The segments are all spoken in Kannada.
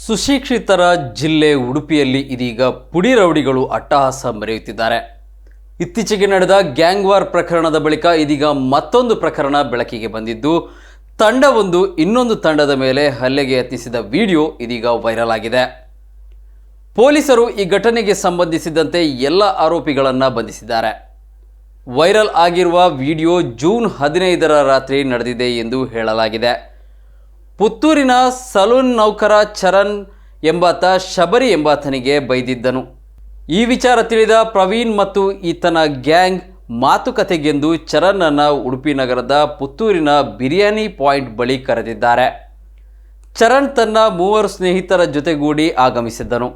ಸುಶಿಕ್ಷಿತರ ಜಿಲ್ಲೆ ಉಡುಪಿಯಲ್ಲಿ ಇದೀಗ ಪುಡಿ ರೌಡಿಗಳು ಅಟ್ಟಹಾಸ ಮೆರೆಯುತ್ತಿದ್ದಾರೆ. ಇತ್ತೀಚೆಗೆ ನಡೆದ ಗ್ಯಾಂಗ್ ವಾರ್ ಪ್ರಕರಣದ ಬಳಿಕ ಇದೀಗ ಮತ್ತೊಂದು ಪ್ರಕರಣ ಬೆಳಕಿಗೆ ಬಂದಿದ್ದು, ತಂಡವೊಂದು ಇನ್ನೊಂದು ತಂಡದ ಮೇಲೆ ಹಲ್ಲೆಗೆ ಯತ್ನಿಸಿದ ವಿಡಿಯೋ ಇದೀಗ ವೈರಲ್ ಆಗಿದೆ. ಪೊಲೀಸರು ಈ ಘಟನೆಗೆ ಸಂಬಂಧಿಸಿದಂತೆ ಎಲ್ಲ ಆರೋಪಿಗಳನ್ನು ಬಂಧಿಸಿದ್ದಾರೆ. ವೈರಲ್ ಆಗಿರುವ ವಿಡಿಯೋ ಜೂನ್ ಹದಿನೈದರ ರಾತ್ರಿ ನಡೆದಿದೆ ಎಂದು ಹೇಳಲಾಗಿದೆ. ಪುತ್ತೂರಿನ ಸಲೂನ್ ನೌಕರ ಚರಣ್ ಎಂಬಾತ ಶಬರಿ ಎಂಬಾತನಿಗೆ ಬೈದಿದ್ದನು. ಈ ವಿಚಾರ ತಿಳಿದ ಪ್ರವೀಣ್ ಮತ್ತು ಈತನ ಗ್ಯಾಂಗ್ ಮಾತುಕತೆಗೆಂದು ಚರಣ್ನ ಉಡುಪಿ ನಗರದ ಪುತ್ತೂರಿನ ಬಿರಿಯಾನಿ ಪಾಯಿಂಟ್ ಬಳಿ ಕರೆದಿದ್ದಾರೆ. ಚರಣ್ ತನ್ನ ಮೂವರು ಸ್ನೇಹಿತರ ಜೊತೆಗೂಡಿ ಆಗಮಿಸಿದ್ದನು.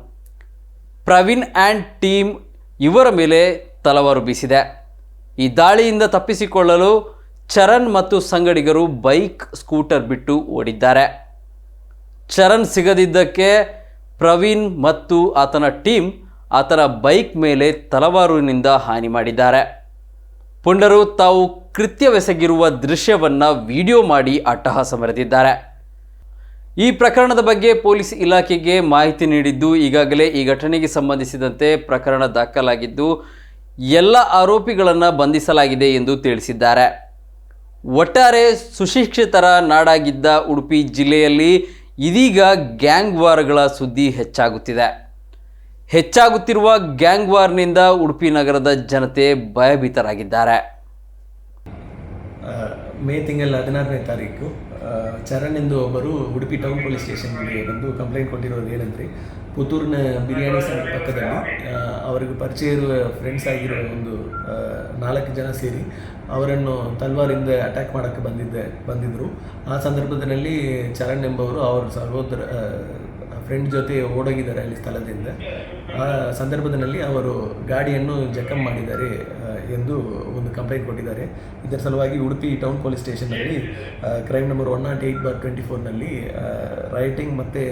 ಪ್ರವೀಣ್ ಆ್ಯಂಡ್ ಟೀಮ್ ಇವರ ಮೇಲೆ ತಲವರು ಬೀಸಿದೆ ಈ ದಾಳಿಯಿಂದ ತಪ್ಪಿಸಿಕೊಳ್ಳಲು ಚರಣ್ ಮತ್ತು ಸಂಗಡಿಗರು ಬೈಕ್, ಸ್ಕೂಟರ್ ಬಿಟ್ಟು ಓಡಿದ್ದಾರೆ. ಚರಣ್ ಸಿಗದಿದ್ದಕ್ಕೆ ಪ್ರವೀಣ್ ಮತ್ತು ಆತನ ಟೀಮ್ ಆತನ ಬೈಕ್ ಮೇಲೆ ತಲವಾರುನಿಂದ ಹಾನಿ ಮಾಡಿದ್ದಾರೆ. ಪುಂಡರು ತಾವು ಕೃತ್ಯವೆಸಗಿರುವ ದೃಶ್ಯವನ್ನು ವಿಡಿಯೋ ಮಾಡಿ ಅಟ್ಟಹಾಸ ಮರೆದಿದ್ದಾರೆ. ಈ ಪ್ರಕರಣದ ಬಗ್ಗೆ ಪೊಲೀಸ್ ಇಲಾಖೆಗೆ ಮಾಹಿತಿ ನೀಡಿದ್ದು ಈಗಾಗಲೇ ಈ ಘಟನೆಗೆ ಸಂಬಂಧಿಸಿದಂತೆ ಪ್ರಕರಣ ದಾಖಲಾಗಿದ್ದು ಎಲ್ಲ ಆರೋಪಿಗಳನ್ನು ಬಂಧಿಸಲಾಗಿದೆ ಎಂದು ತಿಳಿಸಿದ್ದಾರೆ. ಒಟ್ಟಾರೆ ಸುಶಿಕ್ಷಿತರ ನಾಡಾಗಿದ್ದ ಉಡುಪಿ ಜಿಲ್ಲೆಯಲ್ಲಿ ಇದೀಗ ಗ್ಯಾಂಗ್ ವಾರ್ಗಳ ಸುದ್ದಿ ಹೆಚ್ಚಾಗುತ್ತಿದೆ. ಹೆಚ್ಚಾಗುತ್ತಿರುವ ಗ್ಯಾಂಗ್ ವಾರ್ನಿಂದ ಉಡುಪಿ ನಗರದ ಜನತೆ ಭಯಭೀತರಾಗಿದ್ದಾರೆ. ಮೇ ತಿಂಗಳ ಹದಿನಾರನೇ ತಾರೀಕು ಚರಣ್ ಎಂದು ಒಬ್ಬರು ಉಡುಪಿ ಟೌನ್ ಪೊಲೀಸ್ ಸ್ಟೇಷನ್ಗೆ ಬಂದು ಕಂಪ್ಲೇಂಟ್ ಕೊಟ್ಟಿರೋದು ಏನಂದರೆ, ಪುತ್ತೂರಿನ ಬಿರಿಯಾನಿ ಸೆಂಟರ್ ಪಕ್ಕದಲ್ಲಿ ಅವರಿಗೆ ಪರಿಚಯ ಇರುವ ಫ್ರೆಂಡ್ಸ್ ಆಗಿರೋ ಒಂದು ನಾಲ್ಕು ಜನ ಸೇರಿ ಅವರನ್ನು ತಲ್ವಾರಿಂದ ಅಟ್ಯಾಕ್ ಮಾಡೋಕ್ಕೆ ಬಂದಿದ್ದೆ ಬಂದಿದ್ದರು ಆ ಸಂದರ್ಭದಲ್ಲಿ ಚರಣ್ ಎಂಬವರು ಅವರ ಸಹೋದರ ಫ್ರೆಂಡ್ ಜೊತೆ ಓಡೋಗಿದ್ದಾರೆ ಅಲ್ಲಿ ಸ್ಥಳದಿಂದ. ಆ ಸಂದರ್ಭದಲ್ಲಿ ಅವರು ಗಾಡಿಯನ್ನು ಜಖಂ ಮಾಡಿದ್ದಾರೆ ಎಂದು ಒಂದು ಕಂಪ್ಲೇಂಟ್ ಕೊಟ್ಟಿದ್ದಾರೆ. ಇದರ ಸಲುವಾಗಿ Udupi town police ಸ್ಟೇಷನ್ನಲ್ಲಿ crime number one nought eight bar twenty ಫೋರ್ನಲ್ಲಿ rioting ಮತ್ತು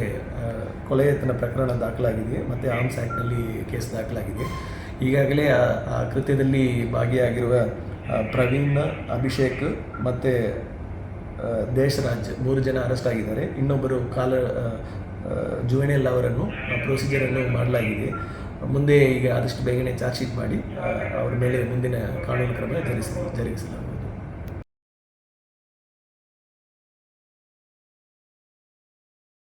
ಕೊಲೆ ಯತ್ನ ಪ್ರಕರಣ ದಾಖಲಾಗಿದೆ, ಮತ್ತು ಆರ್ಮ್ಸ್ ಆ್ಯಕ್ಟ್ನಲ್ಲಿ ಕೇಸ್ ದಾಖಲಾಗಿದೆ. ಈಗಾಗಲೇ, ಆ ಕೃತ್ಯದಲ್ಲಿ ಭಾಗಿಯಾಗಿರುವ ಪ್ರವೀಣ್, ಅಭಿಷೇಕ್ ಮತ್ತು ದೇಶರಾಜ್ ಮೂರು ಜನ ಅರೆಸ್ಟ್ ಆಗಿದ್ದಾರೆ. ಇನ್ನೊಬ್ಬರು ಕಾಲ ಜುವೆನೆಲ್ ಅವರನ್ನು ಪ್ರೊಸೀಜರನ್ನು ಮಾಡಲಾಗಿದೆ. ಮುಂದೆ ಈಗ ಆದಷ್ಟು ಬೇಗನೆ ಚಾರ್ಜ್ ಶೀಟ್ ಮಾಡಿ ಅವರ ಮೇಲೆ ಮುಂದಿನ ಕಾನೂನು ಕ್ರಮ ಜರುಗಿಸ